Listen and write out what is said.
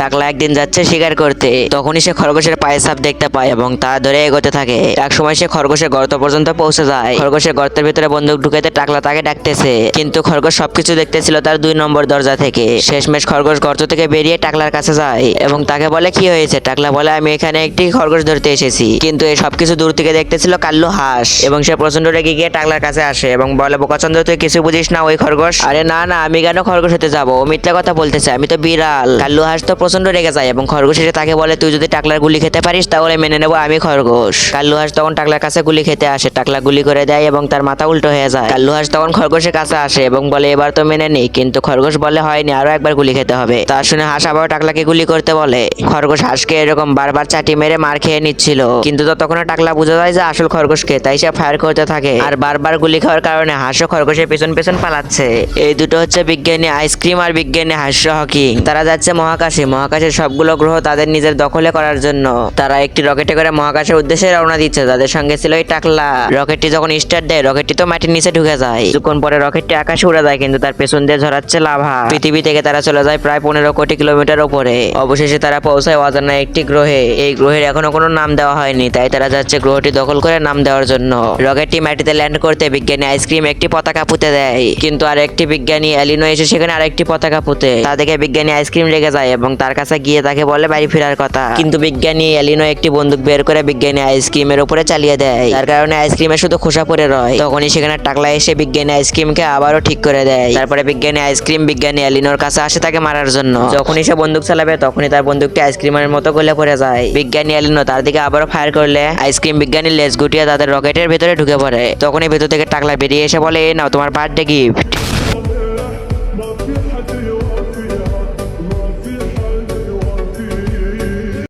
টাকলা একদিন যাচ্ছে শিকার করতে। তখনই সে খরগোশের পায়ের ছাপ দেখতে পায় এবং তা ধরে এগোতে থাকে। এক সময় সে খরগোশের গর্ত পর্যন্ত পৌঁছে যায়। খরগোশের গর্তের ভিতরে বন্দুক ঢুকাতে টাকলা তাকে ডাকতেছে। কিন্তু খরগোশ সবকিছু দেখতেছিল তার দুই নম্বর দরজা থেকে। শেষমেশ খরগোশ গর্ত থেকে বেরিয়ে টাকলার কাছে যায় এবং তাকে বলে, কি হয়েছে? টাকলা বলে, আমি এখানে একটি খরগোশ ধরতে এসেছি। কিন্তু এই সবকিছু দূর থেকে দেখতেছিল কাল্লু হাঁস এবং সে প্রচণ্ড রেগে গিয়ে টাকলার কাছে আসে এবং বলে বোকাচন্দ্র তুই কিছু বুঝিস না ওই খরগোশ? আরে না না, আমি কেন খরগোশ হতে যাব? মিথ্যা কথা বলতেছে, আমি তো বিড়াল। কাল্লু হাঁস তো প্রচণ্ড রেগে যায় এবং খরগোশ এসে তাকে বলে, তুই যদি টাকলার গুলি খেতে পারিস, তাহলে মেনে নেব আমি খরগোশ। কাল্লু হাঁস তখন টাকলার কাছে গুলি খেতে আসে, টাকলা গুলি করে দেয় এবং তার মাথা উল্টো হয়ে যায়। কাল্লু হাঁস তখন খরগোশের কাছে আসে এবং বলে, এবার তো মেনে নেই কিন্তু খরগোশ বলে, হয়নি, আরও একবার গুলি খেতে হবে। তা শুনে হাঁস আবার টাকলাকে গুলি করতে বলে। খরগোশ হাঁসকে এরকম বারবার চাটি মেরে মার খেয়ে নিচ্ছিল। কিন্তু ততক্ষণে টাকলা বোঝা যায় যে আসল খরগোশকে, তাই সে ফায়ার করতে থাকে। আর বারবার গুলি খাওয়ার কারণে হাঁসও খরগোশের পেছন পেছন পালাচ্ছে। এই দুটো হচ্ছে বিজ্ঞানী আইসক্রিম আর বিজ্ঞানী হাস্য হকি। তারা যাচ্ছে মহাকাশে। মহাকাশের সবগুলো গ্রহ তাদের নিজের দখলে করার জন্য। তারা একটি রকেটে করে মহাকাশের উদ্দেশ্যে রওনা দিচ্ছে। তাদের সঙ্গে ছিল এই টাকলা। রকেটটি যখন স্টার্ট দেয়, রকেটটি তো মাটির নিচে ঢুকে যায়। কিছুক্ষণ পরে রকেটটি আকাশে উড়ে যায়, কিন্তু তার পেছন দিয়ে ঝরাচ্ছে লাভা। পৃথিবী থেকে তারা চলে যায় প্রায় পনেরো কোটি কিলোমিটার উপরে। অবশেষে তারা পৌঁছায় অজানা একটি গ্রহে। এই গ্রহের এখনও কোনো নাম দেওয়া হয়নি, তাই তারা যাচ্ছে গ্রহটি দখল করে নাম দেওয়ার জন্য। রকেটটি মাটিতে ল্যান্ড করতে বিজ্ঞানী আইসক্রিম একটি পতাকা পুঁতে দেয়। কিন্তু আরেকটি বিজ্ঞানী এলিনো এসে সেখানে আরেকটি পতাকা পুঁতে। তা দেখে বিজ্ঞানী আইসক্রিম রেগে যায় এবং তার কাছে গিয়ে তাকে বলে বাড়ি ফেরার কথা। কিন্তু বিজ্ঞানী এলিনো একটি বন্দুক বের করে বিজ্ঞানী আইসক্রিমের উপরে চালিয়ে দেয়। তার কারণে আইসক্রিমে শুধু খোসা পড়ে রয়। তখনই সেখানে টাকলা এসে বিজ্ঞানী আইসক্রিমকে আবারও ঠিক করে দেয়। তারপরে বিজ্ঞানী আইসক্রিম বিজ্ঞানী এলিনোর কাছে আসে তাকে মারার জন্য। যখনই সে বন্দুক চালাবে, তখনই তার বন্দুকটি আইসক্রিমের মতো গলে পড়ে যায়। বিজ্ঞানী এলিনো তার দিকে আবারও ফায়ার করলে। আইসক্রিম বিজ্ঞানী লেজ গুটিয়ে তাদের রকেটের ভেতরে ঢুকে পড়ে। তখনই ভেতর থেকে টাকলা বেরিয়ে এসে বলে এ নাও, তোমার বার্থডে গিফট।